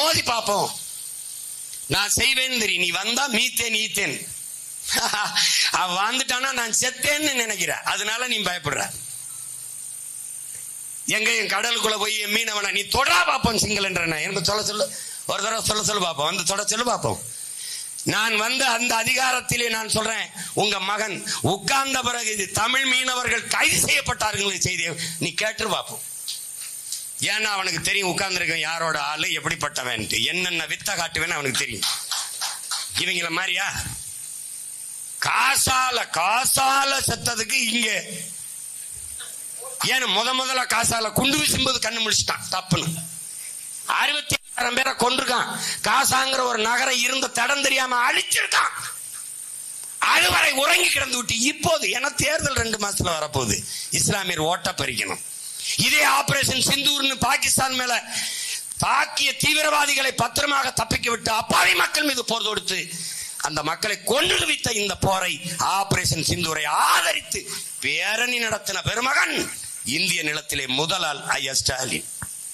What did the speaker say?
மோதி பார்ப்போம். நான் செய்வேன் தெரியும்? நீ வந்தா மீத்தேன் ஈத்தேன். அவ வந்துட்டானா நான் செத்தேன்னு நினைக்கிற. அதனால நீ பயப்படுற. எங்க என் கடலுக்குள்ள போய் என் மீனவனை நீ தொடா பார்ப்போம் சிங்களன்ற எனக்கு சொல்ல சொல்லு. ஒரு தடவை சொல்ல சொல்லு பார்ப்போம். வந்து தொட சொல்லு பார்ப்போம். நான் வந்து அந்த அதிகாரத்திலே நான் சொல்றேன் உங்க மகன் உட்கார்ந்த பிறகு இது தமிழ் மீனவர்கள் கைது செய்யப்பட்டார்கள் செய்தி நீ கேட்டு பார்ப்போம். ஏன்னா அவனுக்கு தெரியும் உட்கார்ந்துருக்கேன் யாரோட ஆளு எப்படிப்பட்டவன்? என்னென்ன வித்த காட்டுவேன்னு அவனுக்கு தெரியும். இவங்கள மாதிரியா? காசால காசால செத்ததுக்கு இங்க. ஏன்னு முத முதல்ல காசால குண்டு வீசும்போது கண்ணு முடிச்சுட்டான் தப்புன்னு. அறுபத்தி ஆயிரம் பேரை கொண்டிருக்கான் காசாங்கிற ஒரு நகரம் இருந்த தடம் தெரியாம அழிச்சிருக்கான். அதுவரை உறங்கி கிடந்து விட்டு இப்போது ஏன்னா தேர்தல் ரெண்டு மாசத்துல வரப்போகுது. இஸ்லாமியர் ஓட்ட பறிக்கணும். இதே ஆபரேஷன் சிந்தூர் பாகிஸ்தான் மேல தாக்கிய தீவிரவாதிகளை பத்திரமாக தப்பிக்க விட்டு அப்பாவி மக்கள் மீது போர் தொடுத்து அந்த மக்களை கொன்று இந்த போரை ஆபரேஷன் சிந்துரை ஆதரித்து பேரணி நடத்தின பெருமகன் இந்திய நிலத்திலே முதலால் ஐயா ஸ்டாலின்.